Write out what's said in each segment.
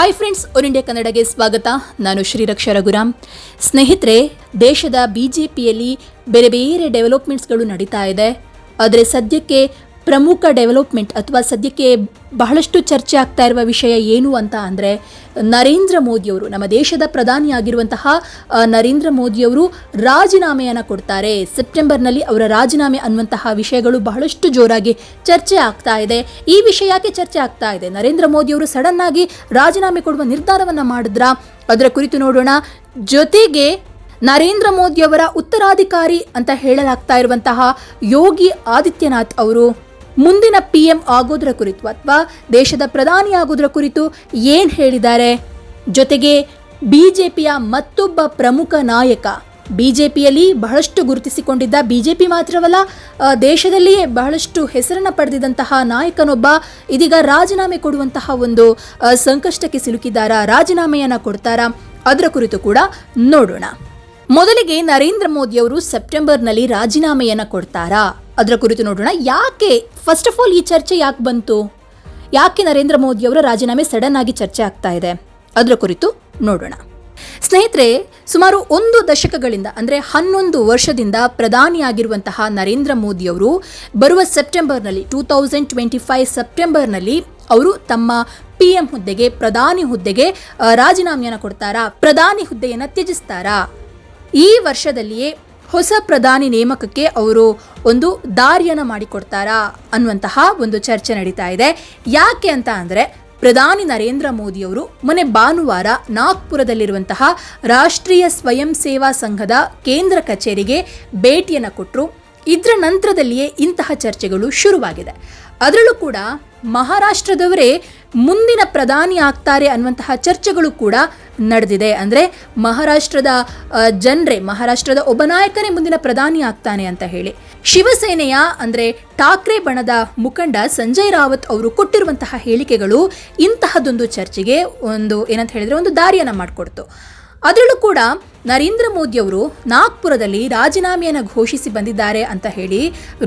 Hi friends one India ಕನ್ನಡಗೆ ಸ್ವಾಗತ ನಾನು ಶ್ರೀರಕ್ಷ ರಘುರಾಮ್ ಸ್ನೇಹಿತರೆ ದೇಶದ ಬಿ ಜೆ ಪಿಯಲ್ಲಿ ಬೇರೆ ಬೇರೆ ಡೆವಲಪ್ಮೆಂಟ್ಸ್ಗಳು ನಡೀತಾ ಇದೆ. ಆದರೆ ಸದ್ಯಕ್ಕೆ ಪ್ರಮುಖ ಡೆವಲಪ್ಮೆಂಟ್ ಅಥವಾ ಸದ್ಯಕ್ಕೆ ಬಹಳಷ್ಟು ಚರ್ಚೆ ಆಗ್ತಾ ಇರುವ ವಿಷಯ ಏನು ಅಂತ ಅಂದರೆ, ನರೇಂದ್ರ ಮೋದಿಯವರು ನಮ್ಮ ದೇಶದ ಪ್ರಧಾನಿಯಾಗಿರುವಂತಹ ನರೇಂದ್ರ ಮೋದಿಯವರು ರಾಜೀನಾಮೆಯನ್ನು ಕೊಡ್ತಾರೆ. ಸೆಪ್ಟೆಂಬರ್ನಲ್ಲಿ ಅವರ ರಾಜೀನಾಮೆ ಅನ್ನುವಂತಹ ವಿಷಯಗಳು ಬಹಳಷ್ಟು ಜೋರಾಗಿ ಚರ್ಚೆ ಆಗ್ತಾ ಇದೆ. ಈ ವಿಷಯ ಯಾಕೆ ಚರ್ಚೆ ಆಗ್ತಾ ಇದೆ? ನರೇಂದ್ರ ಮೋದಿಯವರು ಸಡನ್ ಆಗಿ ರಾಜೀನಾಮೆ ಕೊಡುವ ನಿರ್ಧಾರವನ್ನು ಮಾಡಿದ್ರ? ಅದರ ಕುರಿತು ನೋಡೋಣ. ಜೊತೆಗೆ, ನರೇಂದ್ರ ಮೋದಿಯವರ ಉತ್ತರಾಧಿಕಾರಿ ಅಂತ ಹೇಳಲಾಗ್ತಾ ಇರುವಂತಹ ಯೋಗಿ ಆದಿತ್ಯನಾಥ್ ಅವರು ಮುಂದಿನ ಪಿಎಂ ಆಗೋದ್ರ ಕುರಿತು ಅಥವಾ ದೇಶದ ಪ್ರಧಾನಿ ಆಗೋದ್ರ ಕುರಿತು ಏನು ಹೇಳಿದ್ದಾರೆ? ಜೊತೆಗೆ ಬಿಜೆಪಿಯ ಮತ್ತೊಬ್ಬ ಪ್ರಮುಖ ನಾಯಕ, ಬಿಜೆಪಿಯಲ್ಲಿ ಬಹಳಷ್ಟು ಗುರುತಿಸಿಕೊಂಡಿದ್ದ ಬಿಜೆಪಿ ಮಾತ್ರವಲ್ಲ ದೇಶದಲ್ಲಿಯೇ ಬಹಳಷ್ಟು ಹೆಸರನ್ನು ಪಡೆದಿದ್ದಂತಹ ನಾಯಕನೊಬ್ಬ ಇದೀಗ ರಾಜೀನಾಮೆ ಕೊಡುವಂತಹ ಒಂದು ಸಂಕಷ್ಟಕ್ಕೆ ಸಿಲುಕಿದ್ದಾರಾ? ರಾಜೀನಾಮೆಯನ್ನ ಕೊಡ್ತಾರಾ? ಅದರ ಕುರಿತು ಕೂಡ ನೋಡೋಣ. ಮೊದಲಿಗೆ ನರೇಂದ್ರ ಮೋದಿಯವರು ಸೆಪ್ಟೆಂಬರ್ನಲ್ಲಿ ರಾಜೀನಾಮೆಯನ್ನ ಕೊಡ್ತಾರಾ? ಅದರ ಕುರಿತು ನೋಡೋಣ. ಯಾಕೆ ಫಸ್ಟ್ ಆಫ್ ಆಲ್ ಈ ಚರ್ಚೆ ಯಾಕೆ ಬಂತು? ಯಾಕೆ ನರೇಂದ್ರ ಮೋದಿಯವರ ರಾಜೀನಾಮೆ ಸಡನ್ ಆಗಿ ಚರ್ಚೆ ಆಗ್ತಾ ಇದೆ? ಅದರ ಕುರಿತು ನೋಡೋಣ. ಸ್ನೇಹಿತರೆ, ಸುಮಾರು ಒಂದು ದಶಕಗಳಿಂದ, ಅಂದರೆ ಹನ್ನೊಂದು ವರ್ಷದಿಂದ ಪ್ರಧಾನಿಯಾಗಿರುವಂತಹ ನರೇಂದ್ರ ಮೋದಿಯವರು ಬರುವ ಸೆಪ್ಟೆಂಬರ್ನಲ್ಲಿ ಟೂ ತೌಸಂಡ್ ಟ್ವೆಂಟಿ ಫೈವ್ ಸೆಪ್ಟೆಂಬರ್ನಲ್ಲಿ ಅವರು ತಮ್ಮ ಪಿ ಎಂ ಹುದ್ದೆಗೆ, ಪ್ರಧಾನಿ ಹುದ್ದೆಗೆ ರಾಜೀನಾಮೆಯನ್ನು ಕೊಡ್ತಾರಾ? ಪ್ರಧಾನಿ ಹುದ್ದೆಯನ್ನು ತ್ಯಜಿಸ್ತಾರಾ? ಈ ವರ್ಷದಲ್ಲಿಯೇ ಹೊಸ ಪ್ರಧಾನಿ ನೇಮಕಕ್ಕೆ ಅವರು ಒಂದು ದಾರಿಯನ್ನು ಮಾಡಿಕೊಡ್ತಾರಾ ಅನ್ನುವಂತಹ ಒಂದು ಚರ್ಚೆ ನಡೀತಾ ಇದೆ. ಯಾಕೆ ಅಂತ ಅಂದರೆ ಪ್ರಧಾನಿ ನರೇಂದ್ರ ಮೋದಿಯವರು ಮೊನ್ನೆ ಭಾನುವಾರ ನಾಗ್ಪುರದಲ್ಲಿರುವಂತಹ ರಾಷ್ಟ್ರೀಯ ಸ್ವಯಂ ಸೇವಾ ಸಂಘದ ಕೇಂದ್ರ ಕಚೇರಿಗೆ ಭೇಟಿಯನ್ನು ಕೊಟ್ಟರು ಇದರ ನಂತರದಲ್ಲಿಯೇ ಇಂತಹ ಚರ್ಚೆಗಳು ಶುರುವಾಗಿದೆ. ಅದರಲ್ಲೂ ಕೂಡ ಮಹಾರಾಷ್ಟ್ರದವರೇ ಮುಂದಿನ ಪ್ರಧಾನಿ ಆಗ್ತಾರೆ ಅನ್ನುವಂತಹ ಚರ್ಚೆಗಳು ಕೂಡ ನಡೆದಿದೆ. ಅಂದರೆ ಮಹಾರಾಷ್ಟ್ರದ ಜನರೇ, ಮಹಾರಾಷ್ಟ್ರದ ಒಬ್ಬ ನಾಯಕನೇ ಮುಂದಿನ ಪ್ರಧಾನಿ ಆಗ್ತಾನೆ ಅಂತ ಹೇಳಿ. ಶಿವಸೇನೆಯ, ಅಂದರೆ ಠಾಕ್ರೆ ಬಣದ ಮುಖಂಡ ಸಂಜಯ್ ರಾವತ್ ಅವರು ಕೊಟ್ಟಿರುವಂತಹ ಹೇಳಿಕೆಗಳು ಇಂತಹದೊಂದು ಚರ್ಚೆಗೆ ಒಂದು ಏನಂತ ಹೇಳಿದ್ರೆ ಒಂದು ದಾರಿಯನ್ನು ಮಾಡಿಕೊಡ್ತು. ಅದರಲ್ಲೂ ಕೂಡ ನರೇಂದ್ರ ಮೋದಿಯವರು ನಾಗ್ಪುರದಲ್ಲಿ ರಾಜೀನಾಮೆಯನ್ನು ಘೋಷಿಸಿ ಬಂದಿದ್ದಾರೆ ಅಂತ ಹೇಳಿ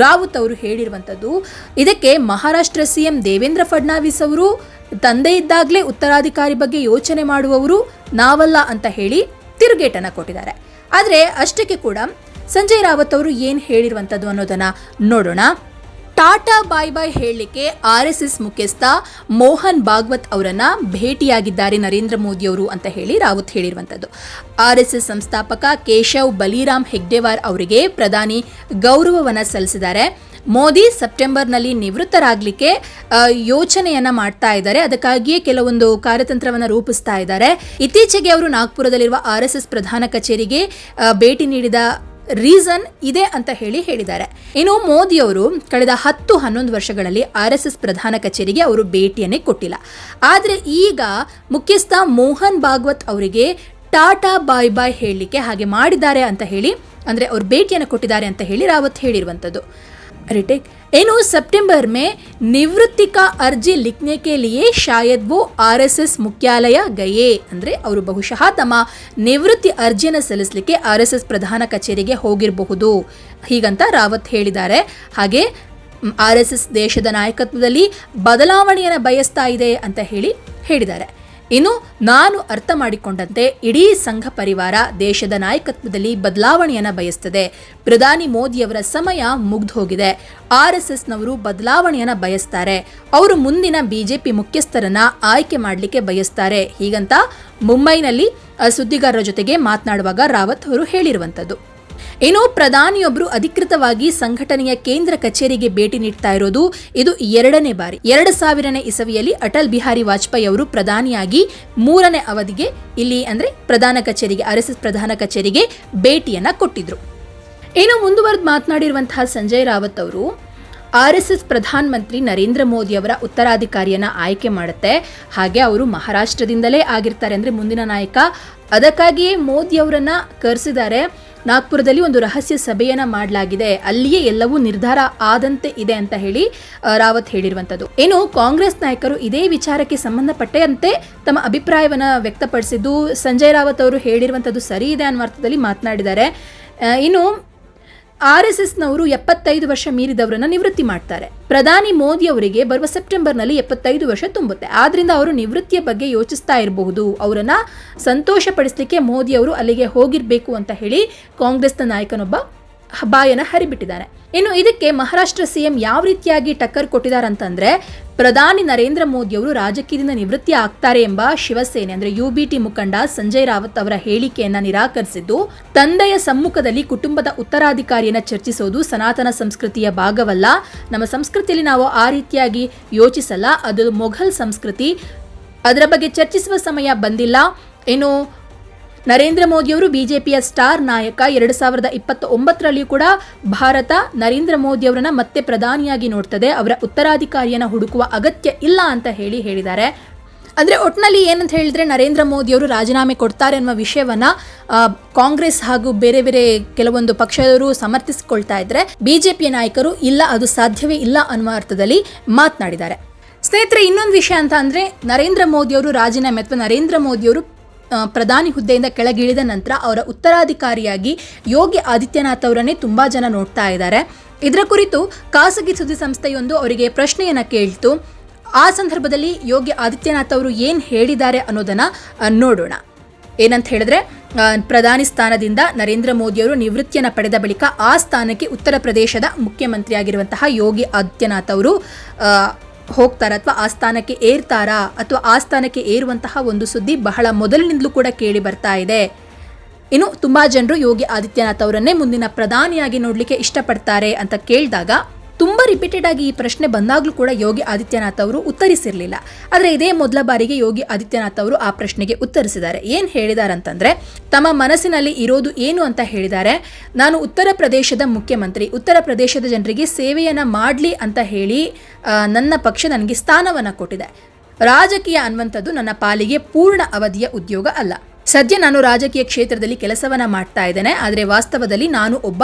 ರಾವತ್ ಅವರು ಹೇಳಿರುವಂಥದ್ದು. ಇದಕ್ಕೆ ಮಹಾರಾಷ್ಟ್ರ ಸಿಎಂ ದೇವೇಂದ್ರ ಫಡ್ನಾವಿಸ್ ಅವರು, ತಂದೆ ಇದ್ದಾಗಲೇ ಉತ್ತರಾಧಿಕಾರಿ ಬಗ್ಗೆ ಯೋಚನೆ ಮಾಡುವವರು ನಾವಲ್ಲ ಅಂತ ಹೇಳಿ ತಿರುಗೇಟನ್ನು ಕೊಟ್ಟಿದ್ದಾರೆ. ಆದರೆ ಅಷ್ಟಕ್ಕೆ ಕೂಡ ಸಂಜಯ್ ರಾವತ್ ಅವರು ಏನು ಹೇಳಿರುವಂಥದ್ದು ಅನ್ನೋದನ್ನು ನೋಡೋಣ. ಟಾಟಾ ಬಾಯ್ ಬಾಯ್ ಹೇಳಲಿಕ್ಕೆ ಆರ್ ಎಸ್ ಎಸ್ ಮುಖ್ಯಸ್ಥ ಮೋಹನ್ ಭಾಗವತ್ ಅವರನ್ನ ಭೇಟಿಯಾಗಿದ್ದಾರೆ ನರೇಂದ್ರ ಮೋದಿ ಅವರು ಅಂತ ಹೇಳಿ ರಾವತ್ ಹೇಳಿರುವಂಥದ್ದು ಆರ್ ಎಸ್ ಎಸ್ ಸಂಸ್ಥಾಪಕ ಕೇಶವ್ ಬಲಿರಾಮ್ ಹೆಗ್ಡೆವಾರ್ ಅವರಿಗೆ ಪ್ರಧಾನಿ ಗೌರವವನ್ನು ಸಲ್ಲಿಸಿದ್ದಾರೆ. ಮೋದಿ ಸೆಪ್ಟೆಂಬರ್ನಲ್ಲಿ ನಿವೃತ್ತರಾಗಲಿಕ್ಕೆ ಯೋಚನೆಯನ್ನ ಮಾಡ್ತಾ ಇದ್ದಾರೆ. ಅದಕ್ಕಾಗಿಯೇ ಕೆಲವೊಂದು ಕಾರ್ಯತಂತ್ರವನ್ನು ರೂಪಿಸ್ತಾ ಇದ್ದಾರೆ. ಇತ್ತೀಚೆಗೆ ಅವರು ನಾಗ್ಪುರದಲ್ಲಿರುವ ಆರ್ ಎಸ್ ಎಸ್ ಪ್ರಧಾನ ಕಚೇರಿಗೆ ಭೇಟಿ ನೀಡಿದ ರೀಸನ್ ಇದೆ ಅಂತ ಹೇಳಿ ಹೇಳಿದ್ದಾರೆ. ಇನ್ನು ಮೋದಿ ಅವರು ಕಳೆದ ಹತ್ತು ಹನ್ನೊಂದು ವರ್ಷಗಳಲ್ಲಿ ಆರ್ ಎಸ್ ಎಸ್ ಪ್ರಧಾನ ಕಚೇರಿಗೆ ಅವರು ಭೇಟಿಯನ್ನೇ ಕೊಟ್ಟಿಲ್ಲ. ಆದರೆ ಈಗ ಮುಖ್ಯಸ್ಥ ಮೋಹನ್ ಭಾಗವತ್ ಅವರಿಗೆ ಟಾಟಾ ಬಾಯ್ ಬಾಯ್ ಹೇಳಲಿಕ್ಕೆ ಹಾಗೆ ಮಾಡಿದ್ದಾರೆ ಅಂತ ಹೇಳಿ, ಅಂದರೆ ಅವ್ರು ಭೇಟಿಯನ್ನು ಕೊಟ್ಟಿದ್ದಾರೆ ಅಂತ ಹೇಳಿ ರಾವತ್ ಹೇಳಿರುವಂಥದ್ದು. रिटेक इनो सितंबर में निवृत्ति का अर्जी लिखने के लिए शायद वो ಆರ್ ಎಸ್ ಎಸ್ ಮುಖ್ಯಾಲಯ ಗಯೇ ಅಂದರೆ ಅವರು ಬಹುಶಃ ತಮ್ಮ ನಿವೃತ್ತಿ ಅರ್ಜಿಯನ್ನು ಸಲ್ಲಿಸಲಿಕ್ಕೆ ಆರ್ ಎಸ್ ಎಸ್ ಪ್ರಧಾನ ಕಚೇರಿಗೆ ಹೋಗಿರಬಹುದು ಹೀಗಂತ ರಾವತ್ ಹೇಳಿದ್ದಾರೆ ಹಾಗೆ ಆರ್ ಎಸ್ ಎಸ್ ದೇಶದ ನಾಯಕತ್ವದಲ್ಲಿ ಬದಲಾವಣೆಯನ್ನು ಬಯಸ್ತಾ ಇದೆ ಅಂತ ಹೇಳಿ ಹೇಳಿದ್ದಾರೆ ಇನ್ನು ನಾನು ಅರ್ಥ ಮಾಡಿಕೊಂಡಂತೆ ಇಡೀ ಸಂಘ ಪರಿವಾರ ದೇಶದ ನಾಯಕತ್ವದಲ್ಲಿ ಬದಲಾವಣೆಯನ್ನು ಬಯಸ್ತದೆ. ಪ್ರಧಾನಿ ಮೋದಿಯವರ ಸಮಯ ಮುಗ್ದು ಹೋಗಿದೆ ಆರ್ ಎಸ್ ಎಸ್ನವರು ಬದಲಾವಣೆಯನ್ನು ಬಯಸ್ತಾರೆ. ಅವರು ಮುಂದಿನ ಬಿಜೆಪಿ ಮುಖ್ಯಸ್ಥರನ್ನ ಆಯ್ಕೆ ಮಾಡಲಿಕ್ಕೆ ಬಯಸ್ತಾರೆ. ಹೀಗಂತ ಮುಂಬೈನಲ್ಲಿ ಸುದ್ದಿಗಾರರ ಜೊತೆಗೆ ಮಾತನಾಡುವಾಗ ರಾವತ್ ಅವರು ಹೇಳಿರುವಂಥದ್ದು ಇನ್ನು ಪ್ರಧಾನಿಯೊಬ್ಬರು ಅಧಿಕೃತವಾಗಿ ಸಂಘಟನೆಯ ಕೇಂದ್ರ ಕಚೇರಿಗೆ ಭೇಟಿ ನೀಡ್ತಾ ಇರೋದು ಇದು ಎರಡನೇ ಬಾರಿ. ಎರಡು ಸಾವಿರನೇ ಇಸವಿಯಲ್ಲಿ ಅಟಲ್ ಬಿಹಾರಿ ವಾಜಪೇಯಿ ಅವರು ಪ್ರಧಾನಿಯಾಗಿ ಮೂರನೇ ಅವಧಿಗೆ ಇಲ್ಲಿ ಅಂದ್ರೆ ಪ್ರಧಾನ ಕಚೇರಿಗೆ, ಆರ್ ಪ್ರಧಾನ ಕಚೇರಿಗೆ ಭೇಟಿಯನ್ನ ಕೊಟ್ಟಿದ್ರು. ಇನ್ನು ಮುಂದುವರೆದು ಮಾತನಾಡಿರುವಂತಹ ಸಂಜಯ್ ರಾವತ್ ಅವರು ಆರ್ ಎಸ್ ಎಸ್ ಪ್ರಧಾನಮಂತ್ರಿ ನರೇಂದ್ರ ಮೋದಿ ಅವರ ಉತ್ತರಾಧಿಕಾರಿಯನ್ನ ಆಯ್ಕೆ ಮಾಡುತ್ತೆ. ಹಾಗೆ ಅವರು ಮಹಾರಾಷ್ಟ್ರದಿಂದಲೇ ಆಗಿರ್ತಾರೆ ಅಂದ್ರೆ ಮುಂದಿನ ನಾಯಕ. ಅದಕ್ಕಾಗಿಯೇ ಮೋದಿ ಅವರನ್ನ ಕರೆಸಿದ್ದಾರೆ. ನಾಗ್ಪುರದಲ್ಲಿ ಒಂದು ರಹಸ್ಯ ಸಭೆಯನ್ನ ಮಾಡಲಾಗಿದೆ. ಅಲ್ಲಿಯೇ ಎಲ್ಲವೂ ನಿರ್ಧಾರ ಆದಂತೆ ಇದೆ ಅಂತ ಹೇಳಿ ರಾವತ್ ಹೇಳಿರುವಂಥದ್ದು. ಏನು, ಕಾಂಗ್ರೆಸ್ ನಾಯಕರು ಇದೇ ವಿಚಾರಕ್ಕೆ ಸಂಬಂಧಪಟ್ಟಂತೆ ತಮ್ಮ ಅಭಿಪ್ರಾಯವನ್ನ ವ್ಯಕ್ತಪಡಿಸಿದ್ದು, ಸಂಜಯ್ ರಾವತ್ ಅವರು ಹೇಳಿರುವಂಥದ್ದು ಸರಿ ಇದೆ ಅನ್ನೋ ಅರ್ಥದಲ್ಲಿ ಮಾತನಾಡಿದ್ದಾರೆ. ಇನ್ನು ಆರ್ ಎಸ್ ಎಸ್ನವರು ಎಪ್ಪತ್ತೈದು ವರ್ಷ ಮೀರಿದವರನ್ನ ನಿವೃತ್ತಿ ಮಾಡ್ತಾರೆ. ಪ್ರಧಾನಿ ಮೋದಿ ಅವರಿಗೆ ಬರುವ ಸೆಪ್ಟೆಂಬರ್ನಲ್ಲಿ ಎಪ್ಪತ್ತೈದು ವರ್ಷ ತುಂಬುತ್ತೆ. ಆದ್ರಿಂದ ಅವರು ನಿವೃತ್ತಿಯ ಬಗ್ಗೆ ಯೋಚಿಸ್ತಾ ಇರಬಹುದು. ಅವರನ್ನ ಸಂತೋಷಪಡಿಸಲಿಕ್ಕೆ ಮೋದಿ ಅವರು ಅಲ್ಲಿಗೆ ಹೋಗಿರ್ಬೇಕು ಅಂತ ಹೇಳಿ ಕಾಂಗ್ರೆಸ್ನ ನಾಯಕನೊಬ್ಬ ಬಾಯನ ಹರಿಬಿಟ್ಟಿದ್ದಾರೆ. ಇನ್ನು ಇದಕ್ಕೆ ಮಹಾರಾಷ್ಟ್ರ ಸಿಎಂ ಯಾವ ರೀತಿಯಾಗಿ ಟಕ್ಕರ್ ಕೊಟ್ಟಿದ್ದಾರಂತಂದ್ರೆ, ಪ್ರಧಾನಿ ನರೇಂದ್ರ ಮೋದಿ ಅವರು ರಾಜಕೀಯದಿಂದ ನಿವೃತ್ತಿ ಆಗ್ತಾರೆ ಎಂಬ ಶಿವಸೇನೆ, ಅಂದ್ರೆ ಯು ಬಿ ಟಿ ಮುಖಂಡ ಸಂಜಯ್ ರಾವತ್ ಅವರ ಹೇಳಿಕೆಯನ್ನ ನಿರಾಕರಿಸಿದ್ದು, ತಂದೆಯ ಸಮ್ಮುಖದಲ್ಲಿ ಕುಟುಂಬದ ಉತ್ತರಾಧಿಕಾರಿಯನ್ನ ಚರ್ಚಿಸೋದು ಸನಾತನ ಸಂಸ್ಕೃತಿಯ ಭಾಗವಲ್ಲ. ನಮ್ಮ ಸಂಸ್ಕೃತಿಯಲ್ಲಿ ನಾವು ಆ ರೀತಿಯಾಗಿ ಯೋಚಿಸಲ್ಲ. ಅದು ಮೊಘಲ್ ಸಂಸ್ಕೃತಿ. ಅದರ ಬಗ್ಗೆ ಚರ್ಚಿಸುವ ಸಮಯ ಬಂದಿಲ್ಲ. ಇನ್ನು ನರೇಂದ್ರ ಮೋದಿಯವರು ಬಿಜೆಪಿಯ ಸ್ಟಾರ್ ನಾಯಕ ಎರಡು ಸಾವಿರದ ಇಪ್ಪತ್ತ ಒಂಬತ್ತರಲ್ಲಿಯೂ ಕೂಡ ಭಾರತ ನರೇಂದ್ರ ಮೋದಿಯವರನ್ನ ಮತ್ತೆ ಪ್ರಧಾನಿಯಾಗಿ ನೋಡ್ತದೆ. ಅವರ ಉತ್ತರಾಧಿಕಾರಿಯನ್ನು ಹುಡುಕುವ ಅಗತ್ಯ ಇಲ್ಲ ಅಂತ ಹೇಳಿ ಹೇಳಿದ್ದಾರೆ. ಅಂದರೆ ಒಟ್ನಲ್ಲಿ ಏನಂತ ಹೇಳಿದ್ರೆ ನರೇಂದ್ರ ಮೋದಿಯವರು ರಾಜೀನಾಮೆ ಕೊಡ್ತಾರೆ ಅನ್ನುವ ವಿಷಯವನ್ನು ಕಾಂಗ್ರೆಸ್ ಹಾಗೂ ಬೇರೆ ಬೇರೆ ಕೆಲವೊಂದು ಪಕ್ಷದವರು ಸಮರ್ಥಿಸಿಕೊಳ್ತಾ ಇದ್ದರೆ ಬಿಜೆಪಿ ನಾಯಕರು ಇಲ್ಲ, ಅದು ಸಾಧ್ಯವೇ ಇಲ್ಲ ಅನ್ನುವ ಅರ್ಥದಲ್ಲಿ ಮಾತನಾಡಿದ್ದಾರೆ. ಸ್ನೇಹಿತರೆ, ಇನ್ನೊಂದು ವಿಷಯ ಅಂತ ಅಂದರೆ ನರೇಂದ್ರ ಮೋದಿಯವರು ರಾಜೀನಾಮೆ, ಅಥವಾ ನರೇಂದ್ರ ಮೋದಿಯವರು ಪ್ರಧಾನಿ ಹುದ್ದೆಯಿಂದ ಕೆಳಗಿಳಿದ ನಂತರ ಅವರ ಉತ್ತರಾಧಿಕಾರಿಯಾಗಿ ಯೋಗಿ ಆದಿತ್ಯನಾಥ್ ಅವರನ್ನೇ ತುಂಬ ಜನ ನೋಡ್ತಾ ಇದ್ದಾರೆ. ಇದರ ಕುರಿತು ಖಾಸಗಿ ಸುದ್ದಿ ಸಂಸ್ಥೆಯೊಂದು ಅವರಿಗೆ ಪ್ರಶ್ನೆಯನ್ನು ಕೇಳ್ತು. ಆ ಸಂದರ್ಭದಲ್ಲಿ ಯೋಗಿ ಆದಿತ್ಯನಾಥ್ ಅವರು ಏನು ಹೇಳಿದ್ದಾರೆ ಅನ್ನೋದನ್ನು ನೋಡೋಣ. ಏನಂತ ಹೇಳಿದ್ರೆ ಪ್ರಧಾನಿ ಸ್ಥಾನದಿಂದ ನರೇಂದ್ರ ಮೋದಿಯವರು ನಿವೃತ್ತಿಯನ್ನು ಪಡೆದ ಬಳಿಕ ಆ ಸ್ಥಾನಕ್ಕೆ ಉತ್ತರ ಪ್ರದೇಶದ ಮುಖ್ಯಮಂತ್ರಿಯಾಗಿರುವಂತಹ ಯೋಗಿ ಆದಿತ್ಯನಾಥ್ ಅವರು ಹೋಗ್ತಾರಾ ಅಥವಾ ಆ ಸ್ಥಾನಕ್ಕೆ ಏರ್ತಾರಾ ಅಥವಾ ಆ ಸ್ಥಾನಕ್ಕೆ ಏರುವಂತಹ ಒಂದು ಸುದ್ದಿ ಬಹಳ ಮೊದಲಿನಿಂದಲೂ ಕೂಡ ಕೇಳಿ ಬರ್ತಾ ಇದೆ. ಇನ್ನು ತುಂಬಾ ಜನರು ಯೋಗಿ ಆದಿತ್ಯನಾಥ್ ಅವರನ್ನೇ ಮುಂದಿನ ಪ್ರಧಾನಿಯಾಗಿ ನೋಡಲಿಕ್ಕೆ ಇಷ್ಟಪಡ್ತಾರೆ ಅಂತ ಕೇಳಿದಾಗ ತುಂಬಾ ರಿಪೀಟೆಡ್ ಆಗಿ ಈ ಪ್ರಶ್ನೆ ಬಂದಾಗಲೂ ಕೂಡ ಯೋಗಿ ಆದಿತ್ಯನಾಥ್ ಅವರು ಉತ್ತರಿಸಿರಲಿಲ್ಲ. ಆದರೆ ಇದೇ ಮೊದಲ ಬಾರಿಗೆ ಯೋಗಿ ಆದಿತ್ಯನಾಥ್ ಅವರು ಆ ಪ್ರಶ್ನೆಗೆ ಉತ್ತರಿಸಿದ್ದಾರೆ. ಏನು ಹೇಳಿದ್ದಾರೆ ಅಂತಂದ್ರೆ ತಮ್ಮ ಮನಸ್ಸಿನಲ್ಲಿ ಇರೋದು ಏನು ಅಂತ ಹೇಳಿದ್ದಾರೆ. ನಾನು ಉತ್ತರ ಪ್ರದೇಶದ ಮುಖ್ಯಮಂತ್ರಿ, ಉತ್ತರ ಪ್ರದೇಶದ ಜನರಿಗೆ ಸೇವೆಯನ್ನ ಮಾಡಲಿ ಅಂತ ಹೇಳಿ ನನ್ನ ಪಕ್ಷ ನನಗೆ ಸ್ಥಾನವನ್ನು ಕೊಟ್ಟಿದೆ. ರಾಜಕೀಯ ಅನ್ನುವಂಥದ್ದು ನನ್ನ ಪಾಲಿಗೆ ಪೂರ್ಣ ಅವಧಿಯ ಉದ್ಯೋಗ ಅಲ್ಲ. ಸದ್ಯ ನಾನು ರಾಜಕೀಯ ಕ್ಷೇತ್ರದಲ್ಲಿ ಕೆಲಸವನ್ನು ಮಾಡ್ತಾ ಇದ್ದೇನೆ, ಆದರೆ ವಾಸ್ತವದಲ್ಲಿ ನಾನು ಒಬ್ಬ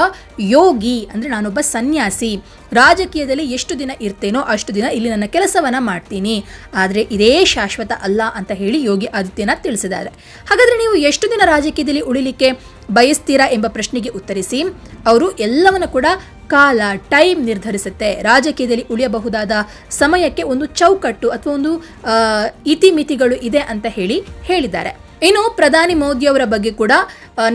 ಯೋಗಿ, ಅಂದರೆ ನಾನೊಬ್ಬ ಸನ್ಯಾಸಿ. ರಾಜಕೀಯದಲ್ಲಿ ಎಷ್ಟು ದಿನ ಇರ್ತೇನೋ ಅಷ್ಟು ದಿನ ಇಲ್ಲಿ ನನ್ನ ಕೆಲಸವನ್ನು ಮಾಡ್ತೀನಿ. ಆದರೆ ಇದೇ ಶಾಶ್ವತ ಅಲ್ಲ ಅಂತ ಹೇಳಿ ಯೋಗಿ ಆದಿತ್ಯನಾಥ್ ತಿಳಿಸಿದ್ದಾರೆ. ಹಾಗಾದರೆ ನೀವು ಎಷ್ಟು ದಿನ ರಾಜಕೀಯದಲ್ಲಿ ಉಳಿಲಿಕ್ಕೆ ಬಯಸ್ತೀರಾ ಎಂಬ ಪ್ರಶ್ನೆಗೆ ಉತ್ತರಿಸಿ, ಅವರು ಎಲ್ಲವನ್ನ ಕೂಡ ಕಾಲ, ಟೈಮ್ ನಿರ್ಧರಿಸುತ್ತೆ. ರಾಜಕೀಯದಲ್ಲಿ ಉಳಿಯಬಹುದಾದ ಸಮಯಕ್ಕೆ ಒಂದು ಚೌಕಟ್ಟು ಅಥವಾ ಒಂದು ಇತಿಮಿತಿಗಳು ಇದೆ ಅಂತ ಹೇಳಿ ಹೇಳಿದ್ದಾರೆ. ಇನ್ನು ಪ್ರಧಾನಿ ಮೋದಿ ಅವರ ಬಗ್ಗೆ ಕೂಡ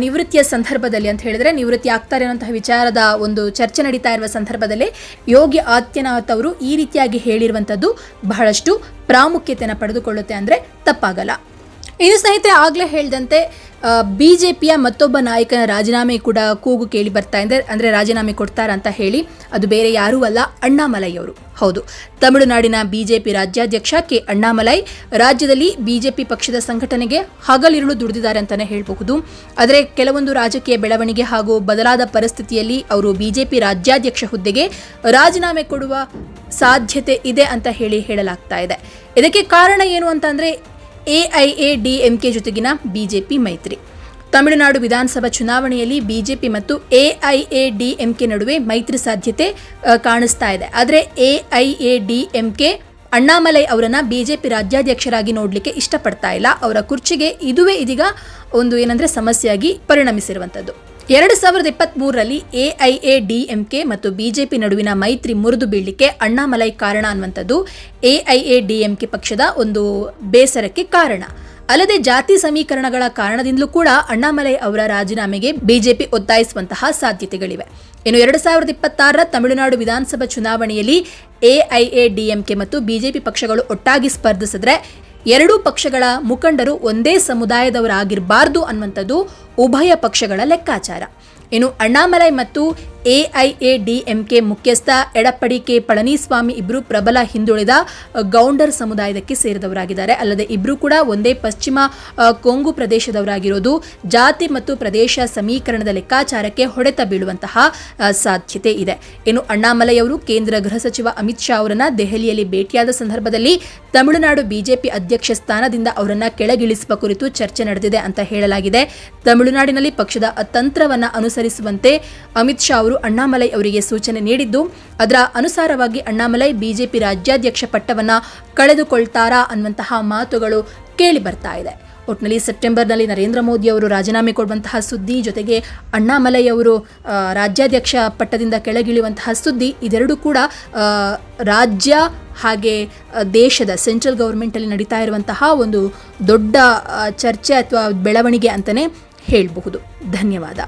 ನಿವೃತ್ತಿಯ ಸಂದರ್ಭದಲ್ಲಿ ಅಂತ ಹೇಳಿದ್ರೆ, ನಿವೃತ್ತಿ ಆಗ್ತಾರೆ ಅನ್ನೋಂತಹ ವಿಚಾರದ ಒಂದು ಚರ್ಚೆ ನಡೀತಾ ಇರುವ ಸಂದರ್ಭದಲ್ಲಿ ಯೋಗಿ ಆದಿತ್ಯನಾಥ್ ಅವರು ಈ ರೀತಿಯಾಗಿ ಹೇಳಿರುವಂಥದ್ದು ಬಹಳಷ್ಟು ಪ್ರಾಮುಖ್ಯತೆಯನ್ನು ಪಡೆದುಕೊಳ್ಳುತ್ತೆ ಅಂದರೆ ತಪ್ಪಾಗಲ್ಲ. ಇನ್ನು ಸ್ನೇಹಿತರೆ, ಆಗಲೇ ಹೇಳಿದಂತೆ ಬಿ ಜೆ ಪಿಯ ಮತ್ತೊಬ್ಬ ನಾಯಕನ ರಾಜೀನಾಮೆ ಕೂಡ ಕೂಗು ಕೇಳಿ ಬರ್ತಾ ಇದೆ. ಅಂದರೆ ರಾಜೀನಾಮೆ ಕೊಡ್ತಾರಂತ ಹೇಳಿ, ಅದು ಬೇರೆ ಯಾರೂ ಅಲ್ಲ, ಅಣ್ಣಾಮಲೈ ಅವರು. ಹೌದು. ತಮಿಳುನಾಡಿನ ಬಿಜೆಪಿ ರಾಜ್ಯಾಧ್ಯಕ್ಷ ಕೆ. ಅಣ್ಣಾಮಲೈ ರಾಜ್ಯದಲ್ಲಿ ಬಿಜೆಪಿ ಪಕ್ಷದ ಸಂಘಟನೆಗೆ ಹಗಲಿರುಳು ದುಡಿದಿದ್ದಾರೆ ಅಂತಲೇ ಹೇಳಬಹುದು. ಆದರೆ ಕೆಲವೊಂದು ರಾಜಕೀಯ ಬೆಳವಣಿಗೆ ಹಾಗೂ ಬದಲಾದ ಪರಿಸ್ಥಿತಿಯಲ್ಲಿ ಅವರು ಬಿಜೆಪಿ ರಾಜ್ಯಾಧ್ಯಕ್ಷ ಹುದ್ದೆಗೆ ರಾಜೀನಾಮೆ ಕೊಡುವ ಸಾಧ್ಯತೆ ಇದೆ ಅಂತ ಹೇಳಿ ಹೇಳಲಾಗ್ತಾ ಇದೆ. ಇದಕ್ಕೆ ಕಾರಣ ಏನು ಅಂತಂದ್ರೆ ಡಿಎಂಕೆ ಜೊತೆಗಿನ ಬಿಜೆಪಿ ಮೈತ್ರಿ. ತಮಿಳುನಾಡು ವಿಧಾನಸಭಾ ಚುನಾವಣೆಯಲ್ಲಿ ಬಿಜೆಪಿ ಮತ್ತು ಎಐಎ ಡಿಎಂಕೆ ನಡುವೆ ಮೈತ್ರಿ ಸಾಧ್ಯತೆ ಕಾಣಿಸ್ತಾ ಇದೆ. ಆದರೆ ಎಐಎ ಡಿಎಂಕೆ ಅಣ್ಣಾಮಲೈ ಅವರನ್ನು ಬಿಜೆಪಿ ರಾಜ್ಯಾಧ್ಯಕ್ಷರಾಗಿ ನೋಡಲಿಕ್ಕೆ ಇಷ್ಟಪಡ್ತಾ ಇಲ್ಲ. ಅವರ ಕುರ್ಚಿಗೆ ಇದುವೇ ಇದೀಗ ಒಂದು ಏನಂದರೆ ಸಮಸ್ಯೆಯಾಗಿ ಪರಿಣಮಿಸಿರುವಂಥದ್ದು ಎರಡು ಸಾವಿರದ ಇಪ್ಪತ್ತ್ ಮೂರರಲ್ಲಿ ಎಐಎ ಡಿಎಂಕೆ ಮತ್ತು ಬಿಜೆಪಿ ನಡುವಿನ ಮೈತ್ರಿ ಮುರಿದು ಬೀಳಲಿಕ್ಕೆ ಅಣ್ಣಾಮಲೈ ಕಾರಣ ಅನ್ನುವಂಥದ್ದು ಎಐಎ ಡಿಎಂಕೆ ಪಕ್ಷದ ಒಂದು ಬೇಸರಕ್ಕೆ ಕಾರಣ. ಅಲ್ಲದೆ ಜಾತಿ ಸಮೀಕರಣಗಳ ಕಾರಣದಿಂದಲೂ ಕೂಡ ಅಣ್ಣಾಮಲೈ ಅವರ ರಾಜೀನಾಮೆಗೆ ಬಿಜೆಪಿ ಒತ್ತಾಯಿಸುವಂತಹ ಸಾಧ್ಯತೆಗಳಿವೆ. ಇನ್ನು ಎರಡು ಸಾವಿರದ ಇಪ್ಪತ್ತಾರರ ತಮಿಳುನಾಡು ವಿಧಾನಸಭಾ ಚುನಾವಣೆಯಲ್ಲಿ ಎಐಎ ಡಿಎಂಕೆ ಮತ್ತು ಬಿಜೆಪಿ ಪಕ್ಷಗಳು ಒಟ್ಟಾಗಿ ಸ್ಪರ್ಧಿಸಿದ್ರೆ ಎರಡೂ ಪಕ್ಷಗಳ ಮುಖಂಡರು ಒಂದೇ ಸಮುದಾಯದವರಾಗಿರಬಾರ್ದು ಅನ್ನುವಂಥದ್ದು ಉಭಯ ಪಕ್ಷಗಳ ಲೆಕ್ಕಾಚಾರ. ಇನ್ನು ಅಣ್ಣಾಮಲೈ ಮತ್ತು ಎಐಎ ಡಿಎಂಕೆ ಮುಖ್ಯಸ್ಥ ಎಡಪ್ಪಡಿ ಕೆ ಪಳನಿಸ್ವಾಮಿ ಇಬ್ಬರು ಪ್ರಬಲ ಹಿಂದುಳಿದ ಗೌಂಡರ್ ಸಮುದಾಯದಕ್ಕೆ ಸೇರಿದವರಾಗಿದ್ದಾರೆ. ಅಲ್ಲದೆ ಇಬ್ಬರು ಕೂಡ ಒಂದೇ ಪಶ್ಚಿಮ ಕೊಂಗು ಪ್ರದೇಶದವರಾಗಿರೋದು. ಜಾತಿ ಮತ್ತು ಪ್ರದೇಶ ಸಮೀಕರಣದ ಲೆಕ್ಕಾಚಾರಕ್ಕೆ ಹೊಡೆತ ಬೀಳುವಂತಹ ಸಾಧ್ಯತೆ ಇದೆ. ಇನ್ನು ಅಣ್ಣಾಮಲೈ ಅವರು ಕೇಂದ್ರ ಗೃಹ ಸಚಿವ ಅಮಿತ್ ಶಾ ಅವರನ್ನ ದೆಹಲಿಯಲ್ಲಿ ಭೇಟಿಯಾದ ಸಂದರ್ಭದಲ್ಲಿ ತಮಿಳುನಾಡು ಬಿಜೆಪಿ ಅಧ್ಯಕ್ಷ ಸ್ಥಾನದಿಂದ ಅವರನ್ನ ಕೆಳಗಿಳಿಸುವ ಕುರಿತು ಚರ್ಚೆ ನಡೆದಿದೆ ಅಂತ ಹೇಳಲಾಗಿದೆ. ತಮಿಳುನಾಡಿನಲ್ಲಿ ಪಕ್ಷದ ತಂತ್ರವನ್ನ ಅನುಸರಿಸುವಂತೆ ಅಮಿತ್ ಶಾ ಅವರು ಅಣ್ಣಾಮಲೈ ಅವರಿಗೆ ಸೂಚನೆ ನೀಡಿದ್ದು, ಅದರ ಅನುಸಾರವಾಗಿ ಅಣ್ಣಾಮಲೈ ಬಿಜೆಪಿ ರಾಜ್ಯಾಧ್ಯಕ್ಷ ಪಟ್ಟವನ್ನ ಕಳೆದುಕೊಳ್ತಾರಾ ಅನ್ನುವಂತಹ ಮಾತುಗಳು ಕೇಳಿ ಬರ್ತಾ ಇದೆ. ಒಟ್ಟಿನಲ್ಲಿ ಸೆಪ್ಟೆಂಬರ್ನಲ್ಲಿ ನರೇಂದ್ರ ಮೋದಿ ಅವರು ರಾಜೀನಾಮೆ ಕೊಡುವಂತಹ ಸುದ್ದಿ ಜೊತೆಗೆ ಅಣ್ಣಾಮಲೈ ಅವರು ರಾಜ್ಯಾಧ್ಯಕ್ಷ ಪಟ್ಟದಿಂದ ಕೆಳಗಿಳಿಯುವಂತಹ ಸುದ್ದಿ, ಇದೆರಡೂ ಕೂಡ ರಾಜ್ಯ ಹಾಗೆ ದೇಶದ ಸೆಂಟ್ರಲ್ ಗೌರ್ಮೆಂಟಲ್ಲಿ ನಡೀತಾ ಇರುವಂತಹ ಒಂದು ದೊಡ್ಡ ಚರ್ಚೆ ಅಥವಾ ಬೆಳವಣಿಗೆ ಅಂತಲೇ ಹೇಳಬಹುದು. ಧನ್ಯವಾದ.